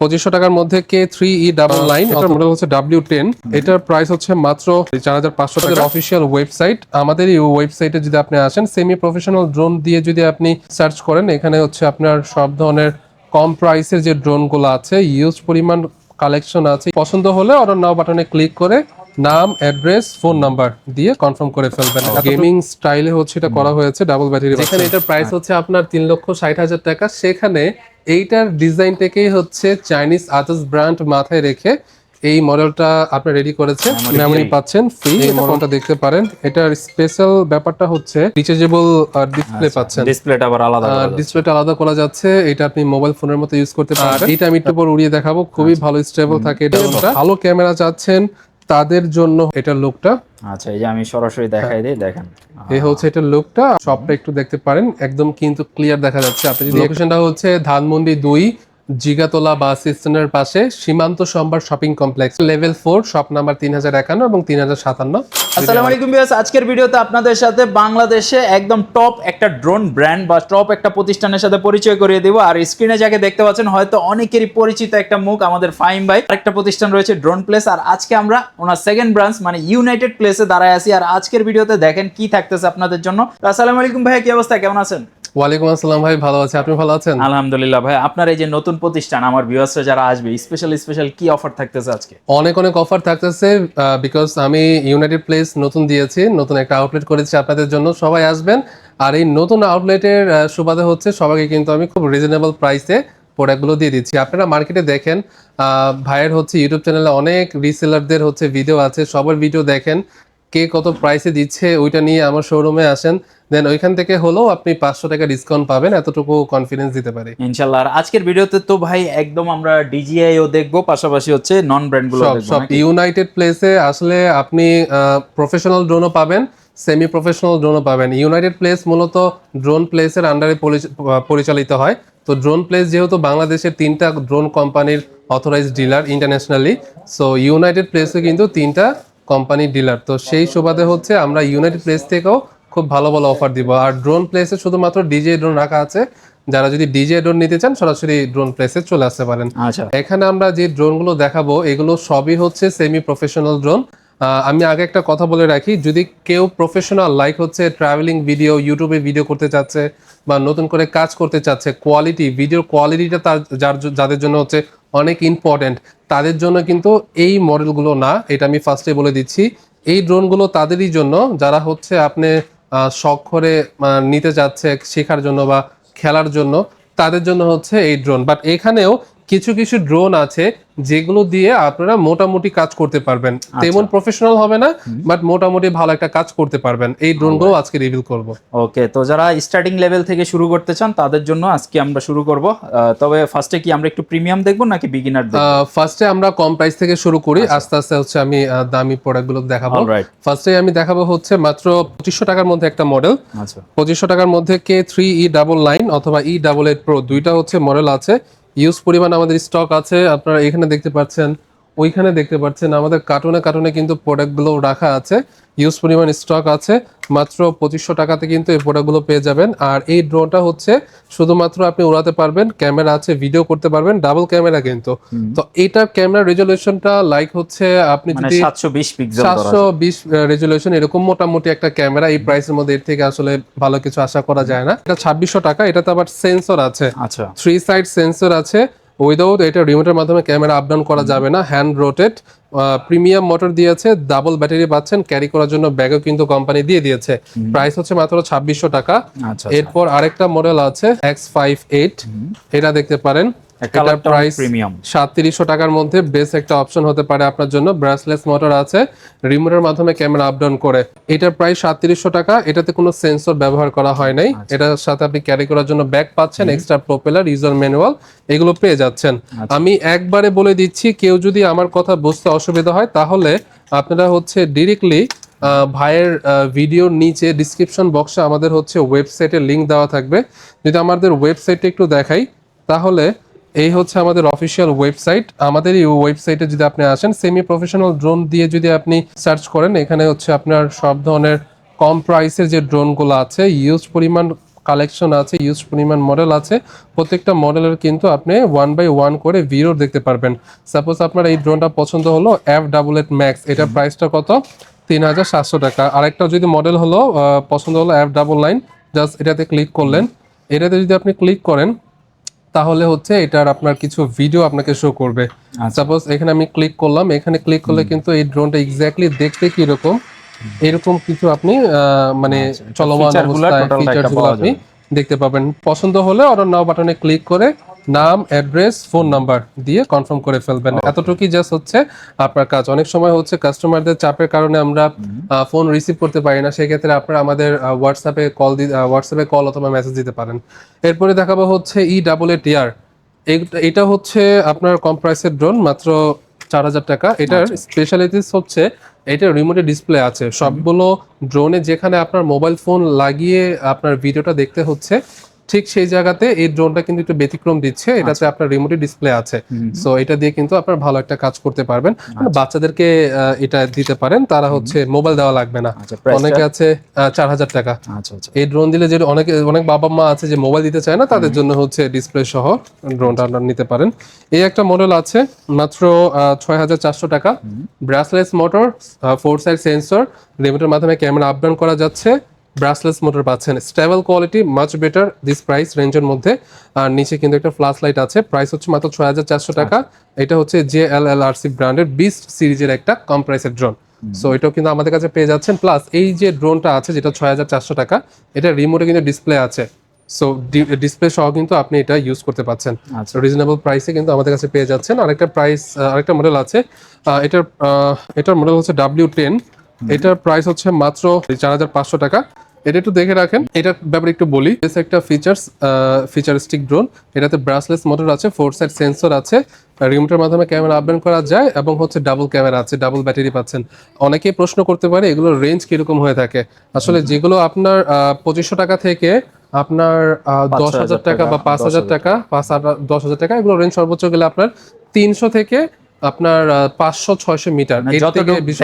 পঁচিশশো টাকার মধ্যে K three E double nine এটার মডেল হচ্ছে ডাব্লিউ টেন এটার প্রাইস হচ্ছে মাত্র চার হাজার পাঁচশো টাকার অফিসিয়াল ওয়েবসাইট আমাদের এই ওয়েবসাইটে যদি আপনি আসেন সেমি প্রফেশনাল ড্রোন দিয়ে যদি আপনি সার্চ করেন এখানে হচ্ছে আপনার সব ধরনের কম প্রাইসের যে ড্রোনগুলো আছে ইউজ পরিমাণ কালেকশন আছে। পছন্দ হলে অর্ডার নাও বাটনে ক্লিক করে নাম অ্যাড্রেস ফোন নাম্বার দিয়ে কনফার্ম করে ফেলবেন। গেমিং স্টাইলে হচ্ছে এটা করা হয়েছে ডাবল ব্যাটারি যেখানে এটার প্রাইস হচ্ছে আপনার তিন লক্ষ ষাট হাজার টাকা। সেখানে এইটার ডিজাইনটাকেই হচ্ছে চাইনিজ আদার্স ব্র্যান্ড মাথায় রেখে এই মডেলটা আপনি রেডি করেছে মেমোরি পাচ্ছেন ফ্রি এই মডেলটা দেখতে পারেন? এটার স্পেশাল ব্যাপারটা হচ্ছে রিচার্জেবল ডিসপ্লে পাচ্ছেন। ডিসপ্লেটা আবার আলাদা। ডিসপ্লেটা আলাদা করা যাচ্ছে। এটা আপনি মোবাইল ফোনের মতো ইউজ করতে পারবেন। এটা আমি একটু পর উড়িয়ে দেখাবো। খুবই ভালো স্টেবল থাকে এটা ভালো ক্যামেরা চাচ্ছেন। তাদের জন্য এটা লোকটা আচ্ছা এই যে আমি সরাসরি দেখাই দিই দেখেন। এই হচ্ছে এটা লোকটা সবটা একটু দেখতে পারেন একদম কিন্তু ক্লিয়ার দেখা যাচ্ছে। আপনি যদি লোকেশনটা হচ্ছে ধানমন্ডি দুই জিগাতলা বাস স্ট্যান্ডের পাশে Simanta Sambhar shopping complex, level four, shop number তিন হাজার একান্ন এবং তিন হাজার সাতান্ন। আলাইকুম আজকের ভিডিওতে আপনাদের সাথে বাংলাদেশে একদম টপ একটা ড্রোন ব্র্যান্ড বা টপ একটা প্রতিষ্ঠানের সাথে পরিচয় করিয়ে দিব। আর স্ক্রিনে যাকে দেখতে পাচ্ছেন, হয়তো অনেকেরই পরিচিত একটা মুখ আমাদের ফাইম ভাই। একটা প্রতিষ্ঠান রয়েছে ড্রোন প্লেস, আর আজকে আমরা ওনার সেকেন্ড ব্রাঞ্চ মানে ইউনাইটেড প্লেসে দাঁড়ায় আছি। আর আজকের ভিডিওতে দেখেন কি থাকতেছে আপনাদের জন্য। আসসালামু আলাইকুম ভাইয়া, কি অবস্থা? কেমন আছেন? ওয়ালাইকুম আসসালাম ভাই ভালো আছে। আপনি ভালো আছেন? আলহামদুলিল্লাহ ভাই আপনার এই যে নতুন প্রতিষ্ঠান আমার ভিউয়ার্সরা যারা আসবে স্পেশাল স্পেশাল কি অফার থাকতেছে আজকে? অনেক অনেক অফার থাকতেছে বিকজ আমি ইউনাইটেড প্লেস নতুন দিয়েছি নতুন একটা আউটলেট করেছি আপনাদের জন্য সবাই আসবেন। আর এই নতুন আউটলেটের সুবাদে হচ্ছে সবাইকে কিন্তু আমি খুব রিজনেবল প্রাইসে প্রোডাক্টগুলো দিয়ে দিচ্ছি। আপনারা মার্কেটে দেখেন ভাইয়ের হচ্ছে ইউটিউব চ্যানেলে অনেক রিসেলারদের হচ্ছে ভিডিও আছে সবার ভিডিও দেখেন। কে কত প্রাইসে দিচ্ছে ওইটা নিয়ে আমার শোরুমে আসেন। দেন ওইখান থেকে হলেও আপনি পাঁচশো টাকা ডিসকাউন্ট পাবেন এতটুকু কনফিডেন্স দিতে পারি। ইনশাল্লাহ। আর আজকের ভিডিওতে তো ভাই একদম আমরা ডিজিআই ও দেখব পাশাপাশি হচ্ছে নন ব্র্যান্ডগুলো সব। ইউনাইটেড প্লেসে আসলে আপনি প্রফেশনাল ড্রোনও পাবেন সেমি প্রফেশনাল ড্রোনও পাবেন। ইউনাইটেড প্লেস মূলত ড্রোন প্লেসের আন্ডারে পরিচালিত হয়। তো ড্রোন প্লেস যেহেতু বাংলাদেশের তিনটা ড্রোন কোম্পানির authorized dealer internationally so united প্লেসে কিন্তু তিনটা কোম্পানির ডিলার তো সেই সুবাদে হচ্ছে আমরা ইউনাইটেড প্লেস থেকেও খুব ভালো ভালো অফার দিব। আর ড্রোন প্লেসে শুধুমাত্র ডিজে ড্রোন রাখা আছে। যারা যদি ডিজে ড্রোন নিতে চান সরাসরি ড্রোন প্লেসে চলে আসতে পারেন। আচ্ছা। এখানে আমরা যে ড্রোনগুলো দেখাবো এগুলো সবই হচ্ছে সেমি প্রফেশনাল ড্রোন আমি আগে একটা কথা বলে রাখি যদি কেউ প্রফেশনাল লাইক হচ্ছে ট্রাভেলিং ভিডিও ইউটিউবে ভিডিও করতে চাচ্ছে বা নতুন করে কাজ করতে চাচ্ছে কোয়ালিটি ভিডিওর কোয়ালিটিটা তার যার যাদের জন্য হচ্ছে অনেক ইম্পর্ট্যান্ট তাদের জন্য কিন্তু এই মডেলগুলো না, এটা আমি ফার্স্টে বলে দিচ্ছি। এই ড্রোনগুলো তাদেরই জন্য, যারা হচ্ছে আপনি শখ করে নিতে যাচ্ছে শেখার জন্য বা খেলার জন্য, তাদের জন্য হচ্ছে এই ড্রোন বাট এখানেও কিছু কিছু ড্রোন আছে যেগুলো দিয়ে আপনারা মোটামুটি কাজ করতে পারবেন। তেমন প্রফেশনাল হবে না বাট মোটামুটি ভালো একটা কাজ করতে পারবেন। এই ড্রোনগুলো আজকে রিভিউ করব। ওকে তো যারা স্টার্টিং লেভেল থেকে শুরু করতে চান তাদের জন্য আজকে আমরা শুরু করব। তবে ফার্স্টে কি আমরা একটু প্রিমিয়াম দেখব নাকি বিগিনার দেখব? ফার্স্টে আমরা কম প্রাইস থেকে শুরু করি আস্তে আস্তে হচ্ছে আমি দামি প্রোডাক্টগুলো দেখাবো। ফার্স্টে আমি দেখাবো হচ্ছে মাত্র পঁচিশশো টাকার মধ্যে একটা মডেল আচ্ছা। পঁচিশশো টাকার মধ্যে K three E double nine অথবা ই ডাবল এইট প্রো দুইটা হচ্ছে মডেল আছে। ইউজ পরিমাণ আমাদের স্টক আছে। আপনারা এখানে দেখতে পাচ্ছেন ওইখানে দেখতে পাচ্ছেন আমাদের কার্টুনে কার্টুনে কিন্তু প্রোডাক্টগুলো রাখা আছে। ইউজ পরিমাণ স্টক আছে। মাত্র পঁচিশশো টাকাতে কিন্তু এই প্রোডাক্টগুলো পেয়ে যাবেন। আর এই ড্রোনটা হচ্ছে শুধুমাত্র আপনি উড়াতে পারবেন ক্যামেরা আছে ভিডিও করতে পারবেন ডাবল ক্যামেরা কিন্তু। তো এইটার ক্যামেরা রেজলিউশনটা লাইক হচ্ছে আপনি মানে যদি সাতশো বিশ পিক্সেল সাতশো বিশ রেজলিউশন এরকম মোটামুটি একটা ক্যামেরা এই প্রাইসের মধ্যে এর থেকে আসলে ভালো কিছু আশা করা যায় না। এটা ছাব্বিশশো টাকা এটাতে আবার সেন্সর আছে। আচ্ছা। থ্রি সাইড সেন্সর আছে। উইদাউট এটা রিমোটের মাধ্যমে ক্যামেরা আপডাউন করা যাবে না হ্যান্ড রোটেট প্রিমিয়াম মোটর দিয়েছে ডাবল ব্যাটারি পাচ্ছেন ক্যারি করার জন্য ব্যাগও কিন্তু কোম্পানি দিয়ে দিয়েছে। প্রাইস হচ্ছে মাত্র ছাব্বিশশো টাকা। আচ্ছা এরপর আরেকটা মডেল আছে এক্স ফাইভ এইট এটা দেখতে পারেন। কালারটা প্রাইস প্রিমিয়াম সাতত্রিশশো টাকার মধ্যে বেস্ট একটা অপশন হতে পারে আপনার জন্য। ব্রাসলেস মোটর আছে। রিমোটের মাধ্যমে ক্যামেরা আপ ডাউন করে। এটার প্রাইস সাতত্রিশশো টাকা। এটাতে কোনো সেন্সর ব্যবহার করা হয় নাই। এটার সাথে আপনি ক্যারি করার জন্য ব্যাগ পাচ্ছেন এক্সট্রা প্রপেলার ইউজার ম্যানুয়াল এগুলো পেয়ে যাচ্ছেন। আমি একবারে বলে দিচ্ছি কেউ যদি আমার কথা বুঝতে অসুবিধা হয় তাহলে আপনারা হচ্ছে ডিরেক্টলি ভাইয়ের ভিডিওর নিচে ডিসক্রিপশন বক্সে আমাদের হচ্ছে ওয়েবসাইটের লিংক দেওয়া থাকবে। যদি আমাদের ওয়েবসাইটে একটু দেখাই তাহলে এই হচ্ছে আমাদের অফিসিয়াল ওয়েবসাইট আমাদের এই ওয়েবসাইটে যদি আপনি আসেন সেমি প্রফেশনাল ড্রোন দিয়ে যদি আপনি সার্চ করেন এখানে হচ্ছে আপনার সব ধরনের কম প্রাইসের যে ড্রোনগুলো আছে ইউজ পরিমাণ কালেকশন আছে ইউজ পরিমাণ মডেল আছে প্রত্যেকটা মডেলের কিন্তু আপনি ওয়ান বাই ওয়ান করে ভিডিও দেখতে পারবেন। সাপোজ আপনার এই ড্রোনটা পছন্দ হলো এফ ডাবল এইট ম্যাক্স এটার প্রাইসটা কত? তিন হাজার সাতশো টাকা। আরেকটা যদি মডেল হলো পছন্দ হলো এফ ডাবল নাইন জাস্ট এটাতে ক্লিক করলেন। এটাতে যদি আপনি ক্লিক করেন তাহলে হচ্ছে এটার আপনার কিছু ভিডিও আপনাকে শো করবে। সাপোজ এখানে আমি ক্লিক করলাম এখানে ক্লিক করলে কিন্তু এই ড্রোনটা এক্স্যাক্টলি দেখতে কি রকম এরকম কিছু আপনি মানে চলমান অবস্থায় total টা features একটা গুলো আপনি দেখতে পাবেন। পছন্দ হলে অর্ডার নাও বাটনে ক্লিক করে নাম অ্যাড্রেস ফোন নাম্বার দিয়ে কনফার্ম করে ফেলবেন। এতটুকুই জাস্ট হচ্ছে আপনার কাজ। অনেক সময় হচ্ছে কাস্টমারদের চাপের কারণে আমরা ফোন রিসিভ করতে পারি না। সেক্ষেত্রে আপনারা আমাদের হোয়াটসঅ্যাপে কল হোয়াটসঅ্যাপে কল অথবা মেসেজ দিতে পারেন। এরপরে দেখাবো হচ্ছে ই ডাবল এ টিআর এটা হচ্ছে আপনার কম প্রাইসের ড্রোন মাত্র চার হাজার টাকা। এটার স্পেশালিটিস হচ্ছে এটা রিমোটে ডিসপ্লে আছে। সবগুলো ড্রোনে যেখানে আপনার মোবাইল ফোন লাগিয়ে আপনার ভিডিওটা দেখতে হচ্ছে ঠিক সেই জায়গাতে এই ড্রোনটা কিন্তু একটু ব্যতিক্রম দিচ্ছে। এটাতে আপনার রিমোটে ডিসপ্লে আছে। সো এটা দিয়ে কিন্তু আপনার ভালো একটা কাজ করতে পারবেন। বাচ্চাদেরকে আহ, এটা দিতে পারেন। তারা হচ্ছে মোবাইল দেওয়া লাগবে না। আচ্ছা অনেকে আছে চার হাজার টাকা। আচ্ছা আচ্ছা। এই ড্রোন দিলে যে অনেক অনেক বাবা মা আছে যে মোবাইল দিতে চায় না তাদের জন্য হচ্ছে ডিসপ্লে সহ ড্রোনটা আপনারা নিতে পারেন। এই একটা মডেল আছে মাত্র ছয় হাজার চারশো টাকা। Brushless motor four side sensor রিমোটের মাধ্যমে ক্যামেরা আপ ডাউন করা যাচ্ছে। ব্রাসলেস মোটর পাচ্ছেন। Stable quality much better this price রেঞ্জের মধ্যে। আর নিচে কিন্তু একটা ফ্ল্যাশ লাইট আছে প্রাইস হচ্ছে মাত্র ছয় হাজার চারশো টাকা। এটা হচ্ছে J L L R C ব্র্যান্ডের বিস্ট সিরিজের একটা কম প্রাইসের ড্রোন সো এটাও কিন্তু আমাদের কাছে পেয়ে যাচ্ছেন। প্লাস এই যে ড্রোনটা আছে যেটা ছয় হাজার চারশো টাকা এটা রিমোটে কিন্তু ডিসপ্লে আছে। সো ডিসপ্লে সহ কিন্তু আপনি এটা ইউজ করতে পারছেন আচ্ছা। রিজনেবল প্রাইসে কিন্তু আমাদের কাছে পেয়ে যাচ্ছেন। আরেকটা প্রাইস আরেকটা মডেল আছে। এটার এটার মডেল হচ্ছে ডাব্লিউ টেন এটার প্রাইস হচ্ছে মাত্র চার হাজার পাঁচশো টাকা। এটা একটু দেখে রাখেন। এটার ব্যাপারে একটু বলি। একটা ফিচার্স ফিচারিস্টিক ড্রোন এটাতে ব্রাসলেস মোটর আছে ফোর সাইড সেন্সর আছে। রিমোটের মাধ্যমে ক্যামেরা আপডেট করা যায় এবং হচ্ছে ডাবল ক্যামেরা আছে ডাবল ব্যাটারি পাচ্ছেন। অনেকেই প্রশ্ন করতে পারে এগুলোর রেঞ্জ কীরকম হয়ে থাকে? আসলে যেগুলো আপনার পঁচিশশো টাকা থেকে আপনার দশ হাজার টাকা বা পাঁচ হাজার টাকা পাঁচ দশ হাজার টাকা এগুলো রেঞ্জ সর্বোচ্চ গেলে আপনার তিনশো থেকে আপনার পাঁচশো ছয়শো মিটার। মানে।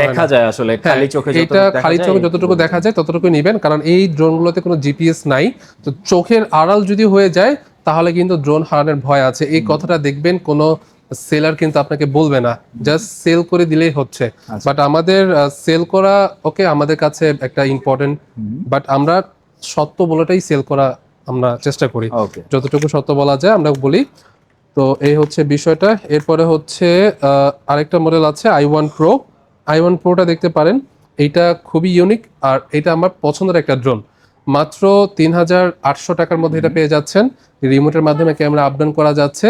দেখা যায় আসলে হ্যাঁ, খালি চোখে এটা খালি চোখে যতটুকু দেখা যায়। ততটুকু নিবেন। কারণ এই ড্রোনগুলোতে কোনো জিপিএস নাই তো চোখের আড়াল যদি হয়ে যায় তাহলে কিন্তু ড্রোন হারানোর ভয় আছে। এই কথাটা দেখবেন কোনো সেলার কিন্তু আপনাকে বলবে না। জাস্ট সেল করে দিলেই হচ্ছে। আচ্ছা। বাট আমাদের সেল করা ওকে আমাদের কাছে একটা ইম্পর্টেন্ট বাট আমরা সত্য বলাটাই সেল করা আমরা চেষ্টা করি। যতটুকু সত্য বলা যায় আমরা বলি। তো এই হচ্ছে বিষয়টা। এরপরে হচ্ছে আরেকটা মডেল আছে I one pro I one প্রোটা দেখতে পারেন। এইটা খুবই ইউনিক আর এটা আমার পছন্দের একটা ড্রোন মাত্র তিন হাজার আটশো টাকার মধ্যে এটা পেয়ে যাচ্ছেন। রিমোটের মাধ্যমে ক্যামেরা আপডাউন করা যাচ্ছে।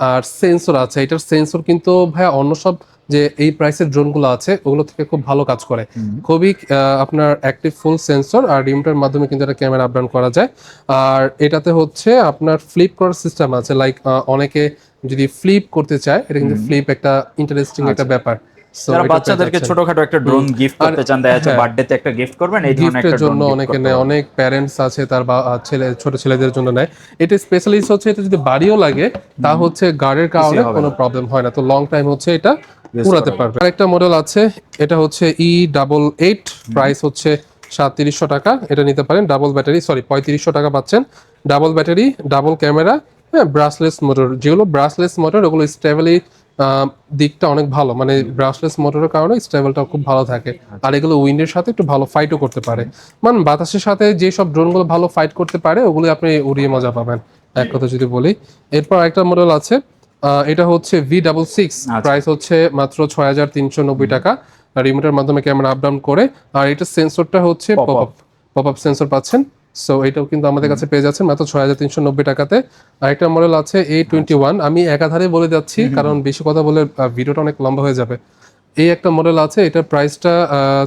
আর সেন্সর আছে। এটার সেন্সর কিন্তু ভাইয়া অন্য সব যে এই প্রাইসের ড্রোনগুলো আছে ওগুলো থেকে খুব ভালো কাজ করে। খুবই আপনার অ্যাক্টিভ ফুল সেন্সর আর রিমোটের মাধ্যমে কিন্তু এটা ক্যামেরা আপডাউন করা যায়। আর এটাতে হচ্ছে আপনার ফ্লিপ করার সিস্টেম আছে লাইক অনেকে যদি ফ্লিপ করতে চায় এটা কিন্তু ফ্লিপ একটা ইন্টারেস্টিং একটা ব্যাপার। So, যারা বাচ্চাদেরকে। ছোটখাটো একটা ড্রোন গিফট করতে চান দেখা যাচ্ছে। বার্থডেতে একটা গিফট করবেন এই ধরনের একটা জন্য অনেকে নেয় অনেক প্যারেন্টস আছে তার ছেলে ছোট ছেলেদের জন্য নেয়। এটা স্পেশালিস্ট হচ্ছে এটা যদি বাড়িও লাগে তা হচ্ছে গার্ডের কারণে কোনো প্রবলেম হয় না। তো লং টাইম হচ্ছে এটা উড়াতে পারবে। আরেকটা মডেল আছে এটা হচ্ছে ই ডাবল এইট প্রাইস হচ্ছে সাতত্রিশশো টাকা এটা নিতে পারেন ডাবল ব্যাটারি সরি পঁয়ত্রিশশো টাকা পাচ্ছেন। ডাবল ব্যাটারি ডাবল ক্যামেরা হ্যাঁ ব্রাসলেস মোটর যেগুলো ব্রাসলেস মোটর ওগুলো স্টেবলি দিকটা অনেক ভালো। মানে ব্রাসলেস মোটরের কারণে স্টেবলটা খুব ভালো থাকে। আর এগুলো উইন্ডের সাথে একটু ভালো ফাইটও করতে পারে। মানে বাতাসের সাথে যে সব ড্রোনগুলো ভালো ফাইট করতে পারে ওগুলো আপনি উড়িয়ে মজা পাবেন। এক কথা যদি বলি। এরপর একটা মডেল আছে। আহ, এটা হচ্ছে ভি ডাবল সিক্স প্রাইস হচ্ছে মাত্র ছয় হাজার তিনশো নব্বই টাকা। রিমোটের মাধ্যমে ক্যামেরা আপ ডাউন করে। আর এটা সেন্সরটা হচ্ছে pop up pop up sensor পাচ্ছেন। সো এটাও কিন্তু আমাদের কাছে পেয়ে যাচ্ছেন মাত্র ছয় হাজার তিনশো নব্বই টাকাতে। আরেকটা মডেল আছে এ টোয়েন্টি ওয়ান আমি একাধারে বলে যাচ্ছি কারণ বেশি কথা বলে ভিডিওটা অনেক লম্বা হয়ে যাবে। এই একটা মডেল আছে এটার প্রাইসটা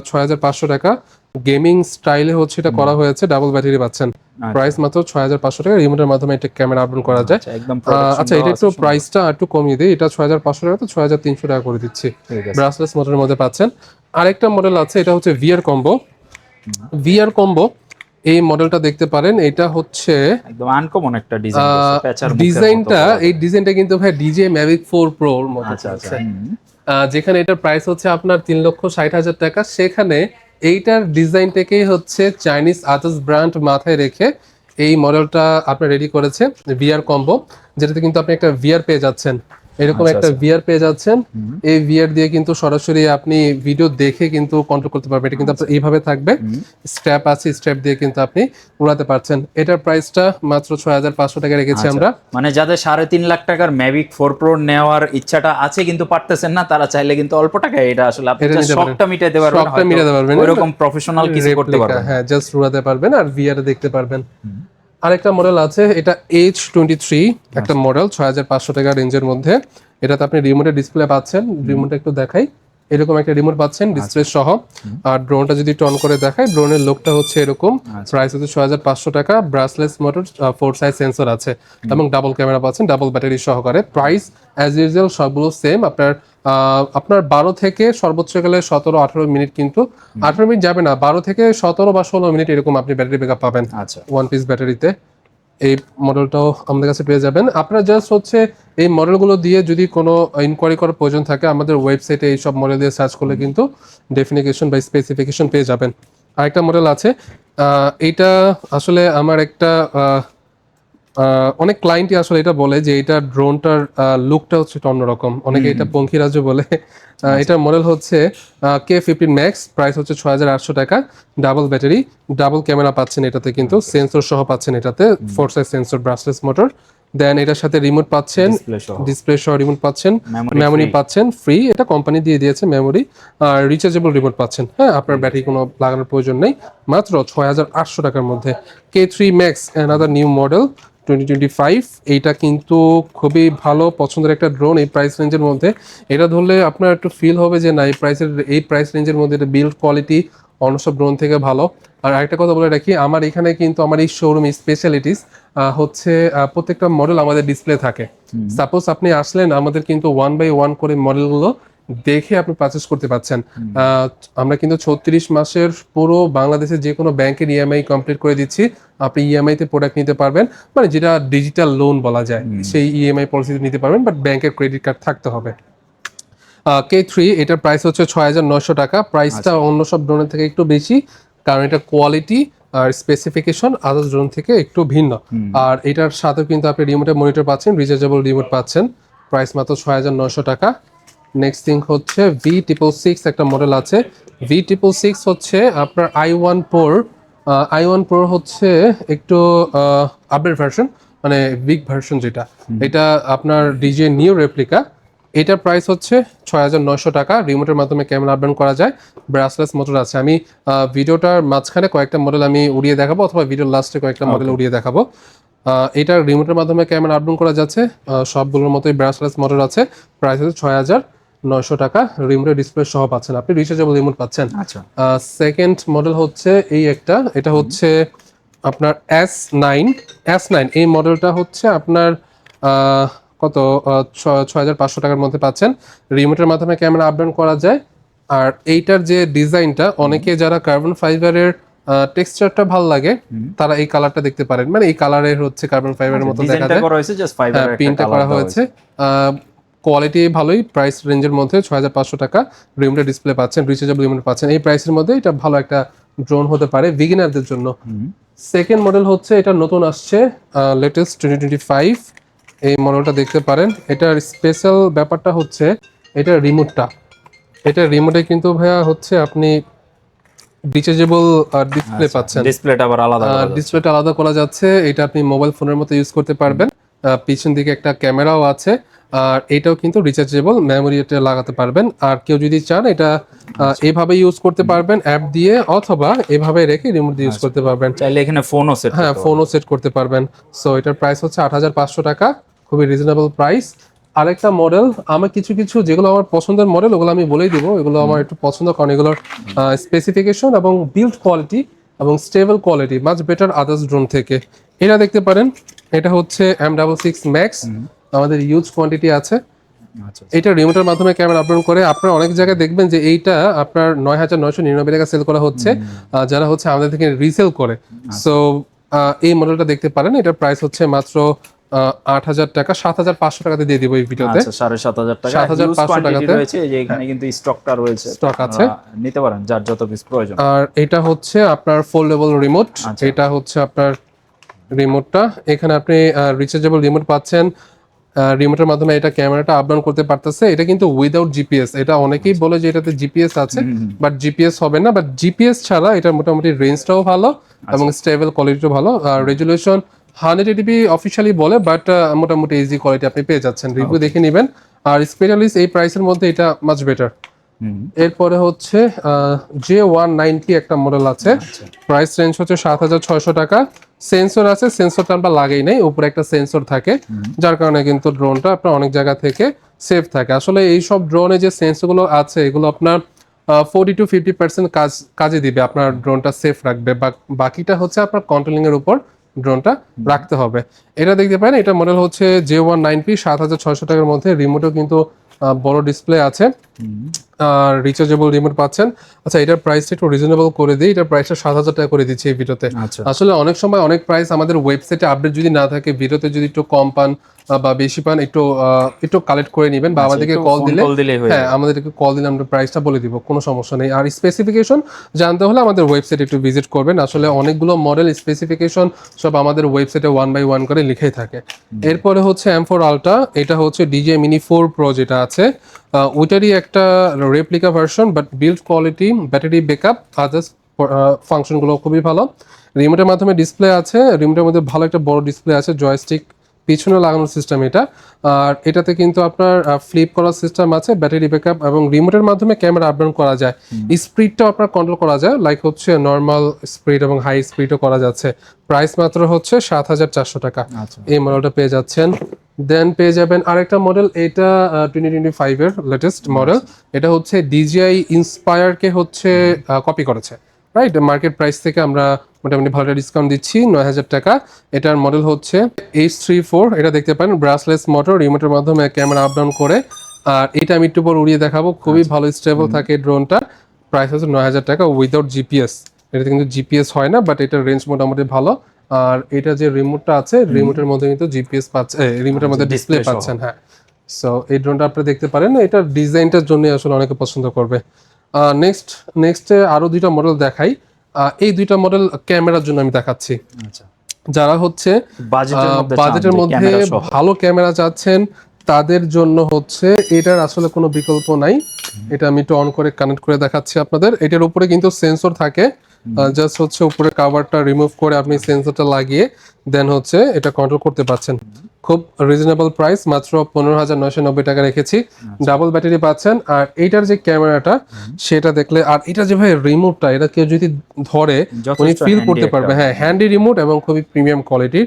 ছয় হাজার পাঁচশো টাকা। গেমিং স্টাইলে হচ্ছে এটা করা হয়েছে ডাবল ব্যাটারি পাচ্ছেন। প্রাইস মাত্র ছয় হাজার পাঁচশো টাকা রিমোটের মাধ্যমে এটা ক্যামেরা আপডাউন করা যায়। আচ্ছা, আচ্ছা এটা একটু প্রাইসটা একটু কমিয়ে দিই। এটা ছয় হাজার পাঁচশো টাকা তো ছয় হাজার তিনশো টাকা করে দিচ্ছি। ব্রাসলেস মোটরের মধ্যে পাচ্ছেন। আরেকটা মডেল আছে এটা হচ্ছে ভিআর কম্বো ভিআর কম্বো এই মডেলটা দেখতে পারেন এটা হচ্ছে একদম আনকমন একটা ডিজাইন ডিজাইনটা এই ডিজাইনটা কিন্তু ভাই ডিজে ম্যাভিক ফোর প্রো এর মতো যেখানে এটার প্রাইস হচ্ছে আপনার তিন লক্ষ ষাট হাজার টাকা। সেখানে এইটার ডিজাইনটাকেই হচ্ছে চাইনিজ আদার্স ব্র্যান্ড মাথায় রেখে এই মডেলটা আপনার রেডি করেছে ভিআর কম্বো যেটাতে কিন্তু আপনি একটা ভিআর পেয়ে যাচ্ছেন। এরকম আচ্ছা, একটা ভিআর পেয়ে যাচ্ছেন। এই ভিআর দিয়ে কিন্তু সরাসরি আপনি ভিডিও দেখে কিন্তু কন্ট্রোল করতে পারবেন। এটা কিন্তু আপনার এইভাবে থাকবে। স্ট্র্যাপ আছে স্ট্র্যাপ দিয়ে কিন্তু আপনি উড়াতে পারছেন। এটার প্রাইসটা মাত্র ছয় হাজার পাঁচশো টাকা রেখেছি আমরা। মানে যাদের সাড়ে তিন লাখ টাকার ম্যাভিক ফোর প্রো নেওয়ার ইচ্ছাটা আছে কিন্তু পারতেছেন না তারা চাইলে কিন্তু অল্প টাকায় এটা আসলে আপনি শখটা মিটাতে পারবেন শখটা মিটাতে পারবেন। ওইরকম প্রফেশনাল কিছু করতে পারবেন। হ্যাঁ জাস্ট উড়াতে পারবেন আর ভিআর দেখতে পারবেন। আরেকটা মডেল আছে এটা এইচ টোয়েন্টি থ্রি একটা মডেল ছয় হাজার পাঁচশো টাকা রেঞ্জের মধ্যে। এটাতে আপনি রিমোটের ডিসপ্লে পাচ্ছেন রিমোটটা একটু দেখাই। এরকম একটা রিমোট পাচ্ছেন ডিসপ্লে সহ। আর ড্রোনটা যদি টন করে দেখায় ড্রোনের লুকটা হচ্ছে এরকম। প্রাইস হচ্ছে ছয় হাজার পাঁচশো টাকা। Brushless motor four size sensor আছে। এবং ডাবল ক্যামেরা পাচ্ছেন ডাবল ব্যাটারি সহকারে। প্রাইস অ্যাজ ইউজুয়াল সবগুলো সেম আপনার আপনার বারো থেকে সর্বোচ্চ গেলে সতেরো আঠারো মিনিট কিন্তু আঠারো মিনিট যাবে না বারো থেকে সতেরো বা ষোলো মিনিট এরকম আপনি ব্যাটারি ব্যাকআপ পাবেন। আচ্ছা। ওয়ান পিস ব্যাটারিতে এই মডেলটাও আমাদের কাছে পেয়ে যাবেন। আপনারা জাস্ট হচ্ছে এই মডেলগুলো দিয়ে যদি কোনো ইনকোয়ারি করার প্রয়োজন থাকে আমাদের ওয়েবসাইটে এই সব মডেল দিয়ে সার্চ করলে কিন্তু ডেফিনিকেশন বা স্পেসিফিকেশন পেয়ে যাবেন। আরেকটা মডেল আছে। এইটা আসলে আমার একটা অনেক ক্লায়েন্টই আসলে এটা বলে যে এটা ড্রোনটার লুকটা হচ্ছে একটু অন্যরকম। অনেকে এটা পঙ্খিরাজ বলে। আহ, এটার মডেল হচ্ছে কে ফিফটিন ম্যাক্স প্রাইস হচ্ছে ছয় হাজার আটশো টাকা ডাবল ব্যাটারি ডাবল ক্যামেরা পাচ্ছেন এটাতে কিন্তু সেন্সর সহ পাচ্ছেন এটাতে four size sensor brushless motor দেন এটার সাথে রিমোট পাচ্ছেন ডিসপ্লে সহ। রিমোট পাচ্ছেন মেমোরি পাচ্ছেন ফ্রি এটা কোম্পানি দিয়ে দিয়েছে মেমোরি আর রিচার্জেবল রিমোট পাচ্ছেন। হ্যাঁ আপনার ব্যাটারি কোনো লাগানোর প্রয়োজন নেই মাত্র ছয় হাজার আটশো টাকার মধ্যে। K three max another new model twenty twenty five এইটা কিন্তু খুবই ভালো পছন্দের একটা ড্রোন এই প্রাইস রেঞ্জের মধ্যে। এটা ধরলে আপনার একটু ফিল হবে যে না এই প্রাইসের এই প্রাইস রেঞ্জের মধ্যে এটা বিল্ড কোয়ালিটি অন্য সব ড্রোন থেকে ভালো। আর আরেকটা কথা বলে রাখি আমার এখানে কিন্তু আমার এই শোরুম স্পেশালিটিস হচ্ছে প্রত্যেকটা মডেল আমাদের ডিসপ্লে থাকে। সাপোজ আপনি আসলেন আমাদের কিন্তু ওয়ান বাই ওয়ান করে মডেলগুলো দেখে আপনি পারচেস করতে পারছেন আহ, আমরা কিন্তু ছত্রিশ মাসের পুরো বাংলাদেশের যে কোনো ব্যাংকের ইএমআই কমপ্লিট করে দিচ্ছি। আপনি ইএমআই তে প্রোডাক্ট নিতে পারবেন। মানে যেটা ডিজিটাল লোন বলা যায় সেই ইএমআই পলিসিতে নিতে পারবেন বাট ব্যাংকের ক্রেডিট কার্ড থাকতে হবে। কে থ্রি এটার প্রাইস হচ্ছে ছয় হাজার নয়শো টাকা। প্রাইসটা অন্য সব ড্রোনের থেকে একটু বেশি কারণ এটা কোয়ালিটি আর স্পেসিফিকেশন আদার্স ড্রোন থেকে একটু ভিন্ন। আর এটার সাথে কিন্তু আপনি রিমোটের মনিটর পাচ্ছেন রিচার্জেবল রিমোট পাচ্ছেন। প্রাইস মাত্র ছয় হাজার নয়শো টাকা। নেক্সট থিং হচ্ছে ভি ট্রিপল সিক্স একটা মডেল আছে। ভি ট্রিপল সিক্স হচ্ছে আপনার আই ওয়ান প্রোর আই ওয়ান প্রো হচ্ছে একটু আপডেট ভার্সন মানে বিগ ভার্সন যেটা। এটা আপনার ডিজে নিউ রেপ্লিকা এটার প্রাইস হচ্ছে ছয় হাজার নয়শো টাকা। রিমোটের মাধ্যমে ক্যামেরা আপডাউন করা যায়। ব্রাসলেস মোটর আছে। আমি ভিডিওটার মাঝখানে কয়েকটা মডেল আমি উড়িয়ে দেখাবো অথবা ভিডিওর লাস্টে কয়েকটা মডেল উড়িয়ে দেখাবো। আহ, এটার রিমোটের মাধ্যমে ক্যামেরা আপডাউন করা যাচ্ছে। সবগুলোর মতোই ব্রাসলেস মোটর আছে। প্রাইস হচ্ছে ছয় হাজার। নয়শো টাকা। রিমোটের ডিসপ্লে সহ পাচ্ছেন আপনি রিচার্জেবল রিমোট পাচ্ছেন। আচ্ছা। সেকেন্ড মডেল হচ্ছে এই একটা। এটা হচ্ছে আপনার এস নাইন এস নাইন এই মডেলটা হচ্ছে আপনার কত? ছয় হাজার পাঁচশো টাকার মধ্যে পাচ্ছেন। রিমোটের মাধ্যমে ক্যামেরা আপডাউন করা যায়। আর এইটার যে ডিজাইনটা অনেকে যারা কার্বন ফাইবারের টেক্সচারটা ভালো লাগে তারা এই কালারটা দেখতে পারেন। মানে এই কালারের হচ্ছে কার্বন ফাইবারের মতো দেখা যায়। প্রিন্টটা করা হয়েছে। কোয়ালিটি ভালোই প্রাইস রেঞ্জের মধ্যে ছয় হাজার পাঁচশো টাকা রিমোটের ডিসপ্লে পাচ্ছেন রিচার্জেবল রিমোট পাচ্ছেন। এই প্রাইসের মধ্যে এটা ভালো একটা ড্রোন হতে পারে বিগিনারদের জন্য। সেকেন্ড মডেল হচ্ছে এটা নতুন আসছে লেটেস্ট টোয়েন্টি টোয়েন্টি ফাইভ এই মডেলটা দেখতে পারেন। এটার স্পেশাল ব্যাপারটা হচ্ছে এটা রিমোটটা এটা রিমোটে কিন্তু ভাইয়া হচ্ছে আপনি রিচার্জেবল ডিসপ্লে পাচ্ছেন। ডিসপ্লেটা আবার আলাদা। ডিসপ্লেটা আলাদা করা যাচ্ছে। এটা আপনি মোবাইল ফোনের মতো ইউজ করতে পারবেন। পিছন দিকে একটা ক্যামেরাও আছে। আর এটাও কিন্তু রিচার্জেবল মেমোরি এটা লাগাতে পারবেন। আর কেউ যদি চান এটা এভাবে ইউজ করতে পারবেন অ্যাপ দিয়ে অথবা এভাবে রেখে রিমোট দিয়ে ইউজ করতে পারবেন। চাইলে এখানে ফোনও সেট হ্যাঁ ফোনও সেট করতে পারবেন। সো এটার প্রাইস হচ্ছে আট হাজার পাঁচশো টাকা খুবই রিজনেবল প্রাইস আরেকটা মডেল আমার কিছু কিছু যেগুলো আমার পছন্দের মডেল ওগুলো আমি বলেই দিব। এগুলো আমার একটু পছন্দ কারণ এগুলোর স্পেসিফিকেশন এবং বিল্ড কোয়ালিটি এবং stable quality much better others drone থেকে। এটা দেখতে পারেন এটা হচ্ছে এম ডাবল সিক্স ম্যাক্স আমাদের ইউজ কোয়ান্টিটি আছে। আচ্ছা এটা রিমোটের মাধ্যমে ক্যামেরা আপলোড করে আপনারা অনেক জায়গায় দেখবেন যে এইটা আপনার নয় হাজার নয়শো নিরানব্বই টাকা সেল করা হচ্ছে। যারা হচ্ছে আমাদের থেকে রিসেল করে। সো এই মডেলটা দেখতে পারেন। এটার প্রাইস হচ্ছে মাত্র আট হাজার টাকা। সাত হাজার পাঁচশো টাকাতে দিয়ে দিব এই ভিডিওতে। আচ্ছা সাড়ে সাত হাজার টাকা। 7,500 Huge quantity টাকাতে। রয়েছে। যে এখানে কিন্তু স্টকটা রয়েছে। Stock আছে। নিতে পারেন যার যত পিস প্রয়োজন। আর এটা হচ্ছে আপনার ফোল্ডেবল রিমোট এটা হচ্ছে আপনার রিমোটটা এখানে আপনি রিচার্জেবল রিমোট পাচ্ছেন। রিমোটের মাধ্যমে এটা ক্যামেরাটা আপডাউন করতে পারতেছে। এটা কিন্তু উইদাউট জিপিএস এটা অনেকেই বলে যে এটাতে জিপিএস আছে বাট জিপিএস হবে না। বাট জিপিএস ছাড়া এটা মোটামুটি রেঞ্জটাও ভালো এবং স্টেবল কোয়ালিটিও ভালো। আর রেজুলেশন হান্ড্রেড এটিপি অফিসিয়ালি বলে বাট মোটামুটি ইজি কোয়ালিটি আপনি পেয়ে যাচ্ছেন। রিভিউ দেখে নেবেন। আর স্পেশালিস্ট এই প্রাইসের মধ্যে এটা মাছ বেটার এরপরে হচ্ছে জে ওয়ান নাইনটি একটা মডেল আছে। প্রাইস রেঞ্জ হচ্ছে সাত হাজার ছয়শো টাকা। সেন্সর আছে সেন্সরটা আমরা লাগাই নাই উপরে একটা সেন্সর থাকে। যার কারণে কিন্তু ড্রোনটা আপনার অনেক জায়গা থেকে সেফ থাকে। আসলে এই সব ড্রোনে যে সেন্সরগুলো আছে এগুলো আপনার ফোর্টি টু ফিফটি পার্সেন্ট কাজ কাজে দিবে। আপনার ড্রোনটা সেফ রাখবে। বা- বাকিটা হচ্ছে আপনার কন্ট্রোলিং এর উপর ড্রোনটা রাখতে হবে। এটা দেখতে পারেন এটা মডেল হচ্ছে জে ওয়ান নাইন পি সাত হাজার ছয়শো টাকার মধ্যে। রিমোটও কিন্তু বড় ডিসপ্লে আছে। রিচার্জেবল রিমোট পাচ্ছেন। আচ্ছা এটার প্রাইসটা একটু রিজনেবল করে দিই। এটার প্রাইসটা সাত হাজার টাকা করে দিচ্ছি এই ভিডিওতে। আচ্ছা। আসলে অনেক সময় অনেক প্রাইস আমাদের ওয়েবসাইটে আপডেট যদি না থাকে ভিডিওতে যদি একটু কম পান বা বেশি পান একটু একটু কালেক্ট করে নেবেন বা আমাদেরকে কল দিলে হয়ে আমাদেরকে কল দিলে আমরা প্রাইসটা বলে দিব কোনো সমস্যা নেই। আর স্পেসিফিকেশন জানতে হলে আমাদের ওয়েবসাইট একটু ভিজিট করবেন। আসলে অনেকগুলো মডেল স্পেসিফিকেশন সব আমাদের ওয়েবসাইটে ওয়ান বাই ওয়ান করে লিখেই থাকে। এরপরে হচ্ছে এম ফোর আলট্রা এটা হচ্ছে ডিজে মিনি ফোর প্রো যেটা আছে। ওইটারই একটা replica version but build quality battery backup others ফাংশনগুলো খুবই ভালো। রিমোটের মাধ্যমে ডিসপ্লে আছে রিমোটের মধ্যে ভালো একটা বড় ডিসপ্লে আছে জয়স্টিক পিছনে লাগানোর সিস্টেম এটা। আর এটাতে কিন্তু আপনার ফ্লিপ করার সিস্টেম আছে ব্যাটারি ব্যাকআপ এবং রিমোটের মাধ্যমে ক্যামেরা আপডাউন করা যায়। স্পিডটাও আপনার কন্ট্রোল করা যায় লাইক হচ্ছে নর্মাল স্পিড এবং হাই স্পিডও করা যাচ্ছে। প্রাইস মাত্র হচ্ছে সাত হাজার চারশো টাকা। আচ্ছা। এই মডেলটা পেয়ে যাচ্ছেন। দেন পেয়ে যাবেন আরেকটা মডেল এটা টোয়েন্টি টোয়েন্টি ফাইভের লেটেস্ট মডেল এটা হচ্ছে ডিজিআই ইন্সপায়ারকে হচ্ছে কপি করেছে। রাইট মার্কেট প্রাইস থেকে আমরা মোটামুটি ভালো ডিসকাউন্ট দিচ্ছি নয় হাজার টাকা। এটার মডেল হচ্ছে এইচ থ্রি ফোর এটা দেখতে পারেন ব্রাসলেস মোটর রিমোটের মাধ্যমে ক্যামেরা আপ ডাউন করে। আর এটা আমি একটু পর উড়িয়ে দেখাবো। খুবই ভালো স্টেবল থাকে ড্রোনটা প্রাইস হচ্ছে নয় হাজার টাকা উইদাউট জিপিএস এটাতে কিন্তু জিপিএস হয় না বাট এটার রেঞ্জ মোটামুটি ভালো। আর এটা যে রিমোটটা আছে রিমোটের মধ্যে কিন্তু জিপিএস পাচ্ছে রিমোটের মধ্যে ডিসপ্লে পাচ্ছেন হ্যাঁ। সো এই ড্রোনটা আপনি দেখতে পারেন এটার ডিজাইনটার জন্য আসলে অনেকে পছন্দ করবে। নেক্সট নেক্সটে আরও দুইটা মডেল দেখাই। এই দুইটা মডেল ক্যামেরার জন্য আমি দেখাচ্ছি। আচ্ছা। যারা হচ্ছে বাজেটের মধ্যে ভালো ক্যামেরা চাচ্ছেন তাদের জন্য হচ্ছে এটার আসলে কোনো বিকল্প নাই। এটা আমি একটু অন করে কানেক্ট করে দেখাচ্ছি আপনাদের। এটার উপরে কিন্তু সেন্সর থাকে। জাস্ট হচ্ছে উপরে কাভারটা রিমুভ করে আপনি সেন্সরটা লাগিয়ে দেন হচ্ছে এটা কন্ট্রোল করতে পারছেন খুব রিজনেবল প্রাইস মাত্র পনেরো হাজার নয়শো নব্বই টাকা রেখেছি। ডাবল ব্যাটারি পাচ্ছেন। আর এইটার যে ক্যামেরাটা সেটা দেখলে আর এটা যে ভাই রিমোটটা এটা কেউ যদি ধরে উনি ফিল করতে পারবে। হ্যাঁ হ্যান্ডি রিমোট এবং খুবই প্রিমিয়াম কোয়ালিটির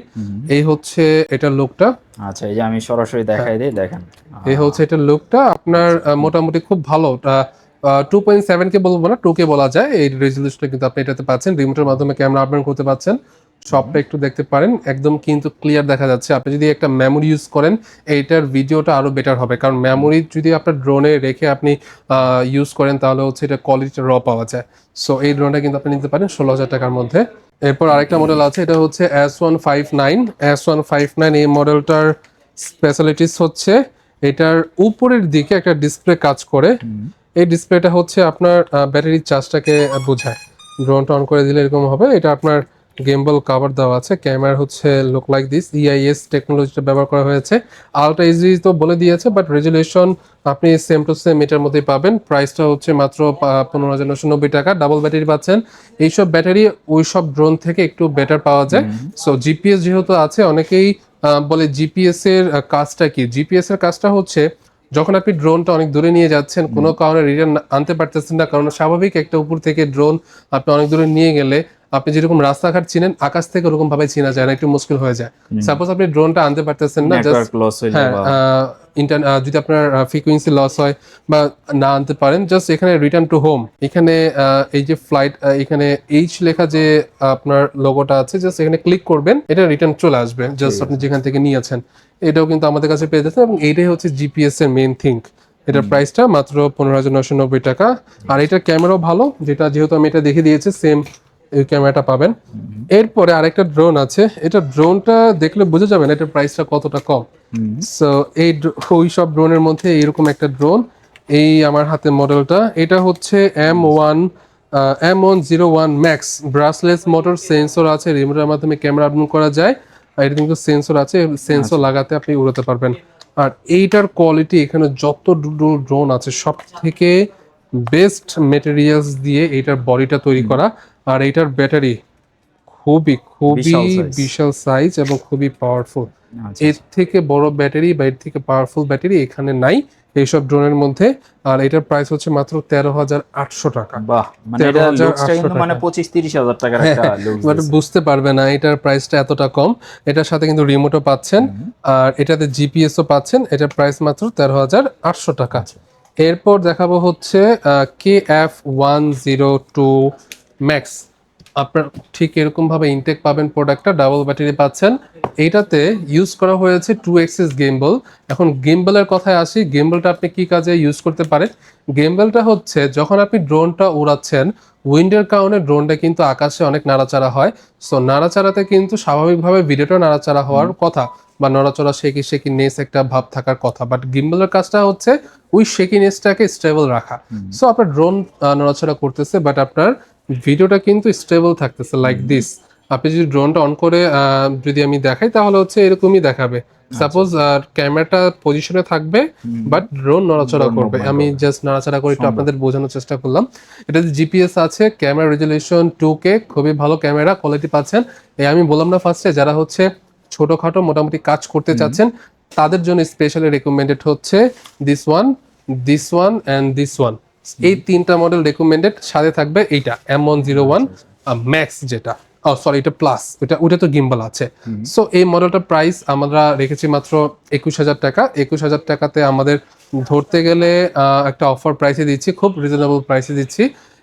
এই হচ্ছে এটার লুকটা আচ্ছা এই যে আমি সরাসরি দেখাই দিই দেখেন। এই হচ্ছে এটার লুকটা আপনার মোটামুটি খুব ভালো। টু পয়েন্ট সেভেন কে বলব না টু কে বলা যায়। এই রেজলিউশনটা কিন্তু আপনি এটাতে পাচ্ছেন। রিমোটের মাধ্যমে ক্যামেরা আপডাউন করতে পাচ্ছেন। সবটা একটু দেখতে পারেন। একদম কিন্তু ক্লিয়ার দেখা যাচ্ছে। আপনি যদি একটা মেমোরি ইউজ করেন এইটার ভিডিওটা আরও বেটার হবে। কারণ মেমোরি যদি আপনার ড্রোনে রেখে আপনি ইউজ করেন তাহলে হচ্ছে এটা কোয়ালিটি র পাওয়া যায়। সো এই ড্রোনটা কিন্তু আপনি নিতে পারেন ষোলো হাজার টাকার মধ্যে। এরপর আরেকটা মডেল আছে। এটা হচ্ছে S one five nine S one five nine এই মডেলটার স্পেশালিটিস হচ্ছে এটার উপরের দিকে একটা ডিসপ্লে কাজ করে। এই ডিসপ্লেটা হচ্ছে আপনার ব্যাটারির চার্জটাকে বোঝায়। ড্রোনটা অন করে দিলে এরকম হবে। এটা আপনার গেমবল কাভার দেওয়া আছে। ক্যামেরা হচ্ছে লুক লাইক দিস ইআইএস টেকনোলজিটা ব্যবহার করা হয়েছে। আলট্রা ইজি তো বলে দিয়েছে বাট রেজুলেশন আপনি সেম টু সেম এটার মধ্যেই পাবেন। প্রাইসটা হচ্ছে মাত্র পনেরো হাজার নশো নব্বই টাকা। ডাবল ব্যাটারি পাচ্ছেন। এইসব ব্যাটারি ওই সব ড্রোন থেকে একটু বেটার পাওয়া যায়। সো জিপিএস যেহেতু আছে অনেকেই বলে জিপিএস এর কাজটা কি? জিপিএস এর কাজটা হচ্ছে যখন আপনি ড্রোনটা অনেক দূরে নিয়ে যাচ্ছেন কোনো কারণে রিটার্ন আনতে পারতেছেন না কারণ স্বাভাবিক একটা উপর থেকে ড্রোন আপনি অনেক দূরে নিয়ে গেলে আপনি যেরকম রাস্তাঘাট চিনেন আকাশ থেকে ওরকম ভাবে চিনা যায় না একটু মুশকিল হয়ে যায়। সাপোজ আপনি ড্রোনটা আনতে পারতেছেন না জাস্ট হয়ে ইন্টার যদি আপনার ফ্রিকুয়েন্সি লস হয় বা না আনতে পারেন জাস্ট এখানে রিটার্ন টু হোম এখানে এই যে ফ্লাইট এখানে এইচ লেখা যে আপনার লোগোটা আছে জাস্ট এখানে ক্লিক করবেন এটা রিটার্ন চলে আসবে জাস্ট আপনি যেখান থেকে নিয়েছেন। এটাও কিন্তু আমাদের কাছে পেয়ে যাচ্ছেন এবং এইটাই হচ্ছে জিপিএস এর মেইন থিঙ্ক এটার প্রাইসটা মাত্র পনেরো হাজার নশো নব্বই টাকা। আর এটার ক্যামেরাও ভালো যেটা যেহেতু আমি এটা দেখে দিয়েছি সেম এই ক্যামেরাটা পাবেন। এরপরে আরেকটা ড্রোন আছে। এটা ড্রোনটা দেখলে বোঝা যাবে না এটার প্রাইসটা কতটা কম। সো এই ওই সব ড্রোনের মধ্যে এরকম একটা ড্রোন এই আমার হাতে মডেলটা এটা হচ্ছে M one M one zero one max brushless motor sensor আছে রিমোটের মাধ্যমে ক্যামেরা আপলোড করা যায়। আর এটা কিন্তু সেন্সর আছে সেন্সর লাগাতে আপনি উড়াতে পারবেন। আর এইটার কোয়ালিটি এখানে যত ড্রোন আছে সব থেকে বেস্ট মেটেরিয়ালস দিয়ে এইটার বডিটা তৈরি করা। আর এইটার ব্যাটারি খুবই খুবই বিশাল সাইজ এবং খুবই পাওয়ারফুল আচ্ছা, এর থেকে বড় ব্যাটারি বা এর থেকে পাওয়ারফুল ব্যাটারি এখানে নাই। এইসব ড্রোনের মধ্যে আর এটার প্রাইস হচ্ছে মাত্র তেরো হাজার আটশো টাকা। মানে মানে। পঁচিশ তিরিশ হাজার বাট বুঝতে পারবে না এটার প্রাইসটা এতটা কম। এটার সাথে কিন্তু রিমোটও পাচ্ছেন আর এটাতে জিপিএসও পাচ্ছেন এটার প্রাইস মাত্র তেরো হাজার আটশো টাকা। আচ্ছা। এরপর দেখাবো হচ্ছে K F one zero two max আপনার ঠিক এরকম ভাবে ইনটেক পাবেন প্রোডাক্টটা ডাবল ব্যাটারি পাচ্ছেন। এইটাতে ইউজ করা হয়েছে টু এক্সিস গেমবল এখন গেমবলের কথায় আসি গেমবলটা আপনি কি কাজে ইউজ করতে পারেন? গেমবলটা হচ্ছে যখন আপনি ড্রোনটা উড়াচ্ছেন উইন্ডের কারণে ড্রোনটা কিন্তু আকাশে অনেক নাড়াচাড়া হয়। সো নাড়াচাড়াতে কিন্তু স্বাভাবিকভাবে ভিডিওটা নাড়াচাড়া হওয়ার কথা বা নড়াচড়া শেকি শেকি নেস একটা ভাব থাকার কথা। বাট গিম্বলের কাজটা হচ্ছে ওই শেকি নেসটাকে স্টেবল রাখা। সো আপনার ড্রোন নড়াচড়া করতেছে বাট আপনার ভিডিওটা কিন্তু স্টেবল থাকতেছে লাইক দিস আপনি যদি ড্রোনটা অন করে যদি আমি দেখাই তাহলে হচ্ছে এরকমই দেখাবে। সাপোজ আর ক্যামেরাটা পজিশনে থাকবে বাট ড্রোন নড়াচড়া করবে। আমি জাস্ট নাড়াচাড়া করে একটু আপনাদের বোঝানোর চেষ্টা করলাম। এটাতে জিপিএস আছে ক্যামেরা রেজুলেশন টু কে খুবই ভালো ক্যামেরা কোয়ালিটি পাচ্ছেন। এই আমি বললাম না ফার্স্টে যারা হচ্ছে ছোটখাটো মোটামুটি কাজ করতে চাচ্ছেন তাদের জন্য স্পেশালি রেকমেন্ডেড হচ্ছে this one this one and this one এই তিনটা মডেল রেকমেন্ডেড সাথে থাকবে এইটা M one zero one max যেটা। ও সরি এটা প্লাস ওটা ওটা তো গিম্বল আছে। সো এই মডেলটার প্রাইস আমরা রেখেছি মাত্র একুশ হাজার টাকা। একুশ হাজার টাকাতে আমাদের ধরতে গেলে একটা অফার প্রাইসে দিচ্ছি খুব রিজনেবল প্রাইসে দিচ্ছি।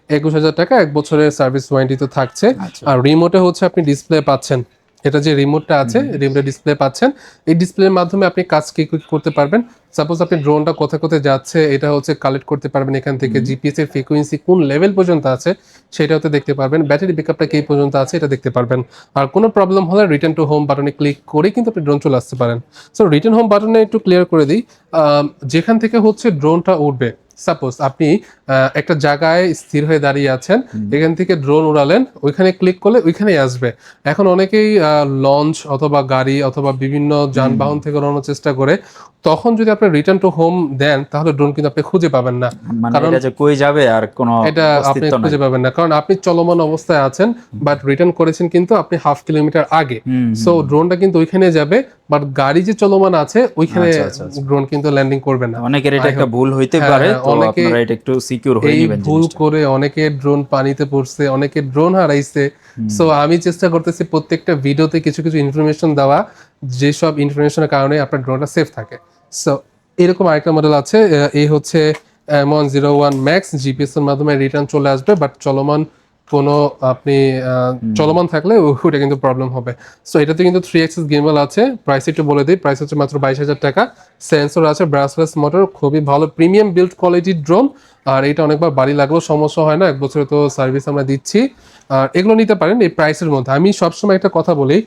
একুশ হাজার টাকা এক বছরের সার্ভিস ওয়ারেন্টি তো থাকছে। আচ্ছা। আর রিমোটে হচ্ছে আপনি ডিসপ্লে পাচ্ছেন। এটা যে রিমোটটা আছে রিমোটে ডিসপ্লে পাচ্ছেন এই ডিসপ্লের মাধ্যমে আপনি কাজ কি করতে পারবেন? সাপোজ আপনি ড্রোনটা কোথায় কোথায় যাচ্ছে এটা হচ্ছে কালেক্ট করতে পারবেন এখান থেকে জিপিএস এর ফ্রিকোয়েন্সি কোন লেভেল পর্যন্ত আছে সেটা হতে দেখতে পারবেন। ব্যাটারি ব্যাকআপটা কি পর্যন্ত আছে এটা দেখতে পারবেন। আর কোনো প্রবলেম হলে রিটার্ন টু হোম বাটনে ক্লিক করে কিন্তু আপনি ড্রোন চলে আসতে পারেন। সো রিটার্ন হোম বাটনে একটু ক্লিয়ার করে দিই আহ, যেখান থেকে হচ্ছে ড্রোনটা উঠবে সাপোজ আপনি একটা জায়গায় স্থির হয়ে দাঁড়িয়ে আছেন এখান থেকে ড্রোন উড়ালেন ওইখানে ক্লিক করলে ওইখানেই আসবে। এখন অনেকেই লঞ্চ অথবা গাড়ি অথবা বিভিন্ন যানবাহন থেকে উড়ানোর চেষ্টা করে তখন যদি আপনি রিটার্ন টু হোম দেন তাহলে ড্রোন কিন্তু আপনি খুঁজে পাবেন না। মানে কারণ- কই যাবে আর কোনো এটা আপনি খুঁজে পাবেন না। কারণ আপনি চলমান অবস্থায় আছেন বাট রিটার্ন করেছেন কিন্তু আপনি হাফ কিলোমিটার আগে। সো ড্রোনটা কিন্তু ওইখানে যাবে বাট গাড়ি যে চলমান আছে ওইখানে আচ্ছা, আচ্ছা, আচ্ছা। ড্রোন কিন্তু ল্যান্ডিং করবে না। অনেকের এটা একটা ভুল হইতে হ্যাঁ, পারে তো আপনারা এটা একটু সিকিউর হয়ে নেবেন ভুল করে অনেকে ড্রোন পানিতে পড়ছে অনেকে ড্রোন হারাইছে। সো আমি চেষ্টা করতেছি প্রত্যেকটা ভিডিওতে কিছু কিছু ইনফরমেশন দেওয়া যেসব ইনফরমেশনের কারণে আপনার ড্রোনটা সেফ থাকে। সো এরকম আরেকটা মডেল আছে এই হচ্ছে M one zero one max GPS এর মাধ্যমে রিটার্ন চলে আসবে বাট চলমান কোনো আপনি চলমান থাকলে ও- ওটা কিন্তু প্রবলেম হবে। সো এটাতে কিন্তু থ্রি এক্সেস গেমবল আছে। প্রাইস একটু বলে দিই। প্রাইস হচ্ছে মাত্র বাইশ হাজার টাকা। সেন্সর আছে ব্রাসলেস মোটর খুবই ভালো প্রিমিয়াম বিল্ড কোয়ালিটির ড্রোন আর এটা অনেকবার বাড়ি লাগলেও সমস্যা হয় না। এক বছরে তো সার্ভিস আমরা দিচ্ছি। আর এগুলো নিতে পারেন এই প্রাইসের মধ্যে। আমি সবসময় একটা কথা বলি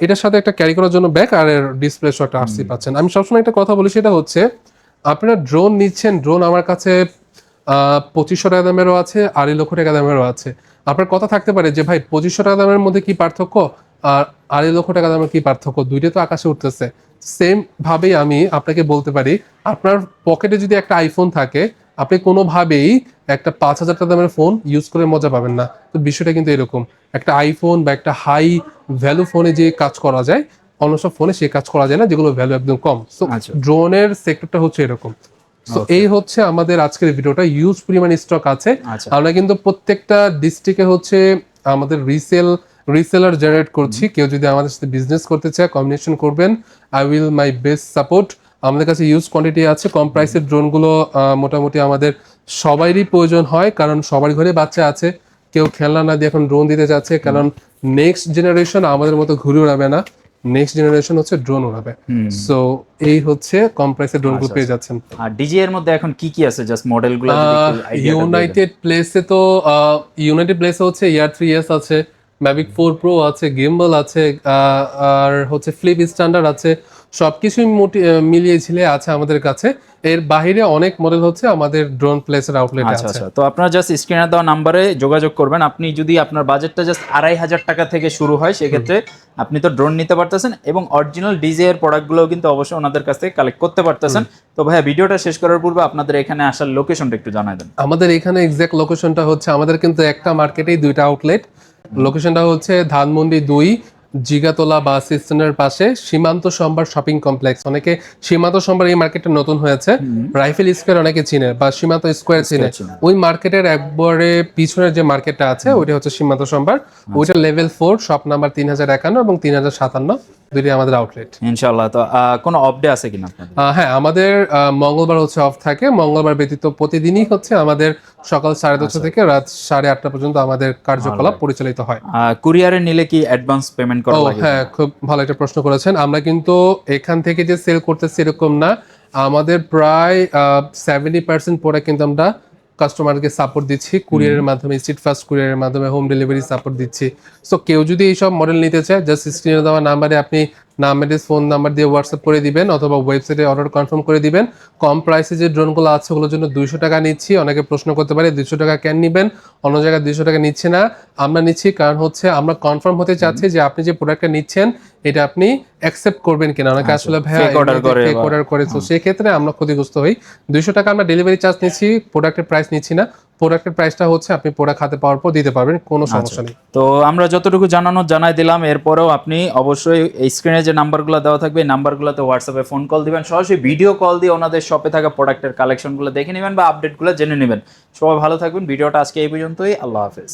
এটার সাথে একটা ক্যারি করার জন্য ব্যাগ আর এর ডিসপ্লে শো একটা আরসি পাচ্ছেন। আমি সবসময় একটা কথা বলি সেটা হচ্ছে আপনারা ড্রোন নিচ্ছেন ড্রোন আমার কাছে পঁচিশশো টাকা দামেরও আছে আড়াই লক্ষ টাকা দামেরও আছে। আপনার কথা থাকতে পারে যে ভাই পঁচিশশো টাকা দামের মধ্যে কি পার্থক্য? আর আড়াই লক্ষ টাকা দামের কি পার্থক্য? দুইটা তো আকাশে উঠতেছে। সেম ভাবেই আমি আপনাকে বলতে পারি আপনার পকেটে যদি একটা আইফোন থাকে আপনি কোনোভাবেই একটা পাঁচ হাজার টাকা দামের ফোন ইউজ করে মজা পাবেন না। তো বিষয়টা কিন্তু এরকম একটা আইফোন বা একটা হাই ভ্যালু ফোনে যে কাজ করা যায় অন্য সব ফোনে সে কাজ করা যায় না যেগুলো ভ্যালু একদম কম। সো। ড্রোনের সেক্টরটা হচ্ছে এরকম। সো এই হচ্ছে আমাদের আজকের ভিডিওটা। ইউজ পরিমাণ স্টক আছে। আচ্ছা। আমরা কিন্তু প্রত্যেকটা ডিস্ট্রিক্টে হচ্ছে আমাদের রিসেল রিসেলার জেনারেট করছি। কেউ যদি আমাদের সাথে বিজনেস করতে চায় কম্বিনেশন করবেন। I will my best support আমাদের কাছে ইউজ কোয়ান্টিটি আছে। কম প্রাইসের ড্রোনগুলো মোটামুটি আমাদের সবারই প্রয়োজন হয় কারণ সবার ঘরে বাচ্চা আছে। কেউ খেলনা না দিয়ে এখন ড্রোন দিতে যাচ্ছে কারণ নেক্সট জেনারেশন আমাদের মতো ঘুরে উড়াবে না। নেক্সট জেনারেশন হচ্ছে ড্রোন উড়াবে। সো এই হচ্ছে কম প্রাইসের ড্রোনগুলো পেয়ে যাচ্ছেন। আর ডিজে এর মধ্যে এখন কি কি আছে? জাস্ট মডেলগুলো ইউনাইটেড প্লেসে তো ইউনাইটেড প্লেসে হচ্ছে ইয়ার থ্রি এস আছে ম্যাভিক ফোর প্রো আছে গিম্বল আছে আর হচ্ছে ফ্লিপ স্ট্যান্ডার্ড আছে। সবকিছুই মোটি- আহ, মিলিয়ে আছে আমাদের কাছে। এর বাইরে অনেক মডেল হচ্ছে আমাদের ড্রোন প্লেসের আউটলেট আছে। আচ্ছা। তো আপনারা জাস্ট স্ক্রিনে দেওয়া নাম্বারে যোগাযোগ করবেন। আপনি যদি আপনার বাজেটটা জাস্ট আড়াই হাজার টাকা থেকে শুরু হয় সেক্ষেত্রে আপনি তো ড্রোন নিতে পারতেছেন এবং অরিজিনাল ডিজে এর প্রোডাক্টগুলোও কিন্তু অবশ্যই ওনাদের কাছ থেকে কালেক্ট করতে পারতেছেন। তো ভাইয়া ভিডিওটা শেষ করার পূর্বে আপনাদের এখানে আসার লোকেশনটা একটু জানাই দেন। আমাদের এখানে এক্সাক্ট লোকেশনটা হচ্ছে আমাদের কিন্তু একটা মার্কেটেই দুইটা আউটলেট লোকেশনটা হচ্ছে ধানমন্ডি দুই জিগাতলা বাস স্ট্যান্ডের পাশে সীমান্ত সম্বার শপিং কমপ্লেক্স। অনেকে সীমান্ত সম্বার এই মার্কেটটা নতুন হয়েছে। রাইফেল স্কোয়ার অনেকে চিনে বা সীমান্ত স্কোয়ার চিনে। ওই মার্কেটের একবারে পিছনের যে মার্কেটটা আছে ওইটা হচ্ছে সীমান্ত সম্বার ওইটা লেভেল ফোর শপ নাম্বার তিন হাজার একান্ন এবং তিন হাজার সাতান্ন। দুইটাই আমাদের আউটলেট ইনশাআল্লাহ তো কোনো অফ ডে আছে কিনা হ্যাঁ আমাদের মঙ্গলবার হচ্ছে অফ থাকে। মঙ্গলবার ব্যতীত প্রতিদিনই হচ্ছে আমাদের সকাল সাড়ে দশটা থেকে রাত সাড়ে আটটা পর্যন্ত আমাদের কার্যকলাপ পরিচালিত হয়। কুরিয়ারে নিলে কি অ্যাডভান্স পেমেন্ট করা লাগে? হ্যাঁ খুব ভালো একটা প্রশ্ন করেছেন। আমরা কিন্তু এখান থেকে যে সেল করতেছি এরকম না। আমাদের প্রায় সেভেন্টি পার্সেন্ট পরে কিন্তু আমরা কাস্টমারকে সাপোর্ট দিচ্ছি কুরিয়ারের মাধ্যমে স্ট্রিট ফাস্ট কুরিয়ারের মাধ্যমে হোম ডেলিভারি সাপোর্ট দিচ্ছি। সো কেউ যদি এইসব মডেল নিতে চায় জাস্ট স্ক্রিনে দেওয়া নাম্বারে আপনি নাম অ্যাড্রেস ফোন নাম্বার দিয়ে হোয়াটসঅ্যাপ করে দিবেন অথবা ওয়েবসাইটে অর্ডার কনফার্ম করে দিবেন। কম প্রাইসে যে ড্রোনগুলো আছে ওগুলোর জন্য দুইশো টাকা নিচ্ছি। অনেকে প্রশ্ন করতে পারে দুইশো টাকা কেন নিবেন? অন্য জায়গায় দুইশো টাকা নিচ্ছে না। আমরা নিচ্ছি কারণ হচ্ছে আমরা কনফার্ম হতে চাচ্ছি যে আপনি যে প্রোডাক্টটা নিচ্ছেন এটা আপনি অ্যাকসেপ্ট করবেন কিনা। অনেকে আসলে ভাইয়া অর্ডার করে তো সেক্ষেত্রে আমরা ক্ষতিগ্রস্ত হই। দুইশো টাকা আমরা ডেলিভারি চার্জ নিচ্ছি প্রোডাক্টের প্রাইস নিচ্ছি না। প্রোডাক্টের প্রাইসটা হচ্ছে আপনি প্রোডাক্ট হাতে পাওয়ার পর দিতে পারবেন কোনো সমস্যা নেই। তো আমরা যতটুকু জানানো জানাই দিলাম এরপরেও আপনি অবশ্যই এই স্ক্রিনে যে নাম্বারগুলো দেওয়া থাকবে এই নাম্বারগুলোতে হোয়াটসঅ্যাপে ফোন কল দিবেন। সরাসরি ভিডিও কল দিয়ে ওনাদের শপে থাকা প্রোডাক্টের কালেকশনগুলো দেখে নেবেন বা আপডেটগুলো জেনে নেবেন। সবাই ভালো থাকবেন। ভিডিওটা আজকে এই পর্যন্তই। আল্লাহ হাফেজ।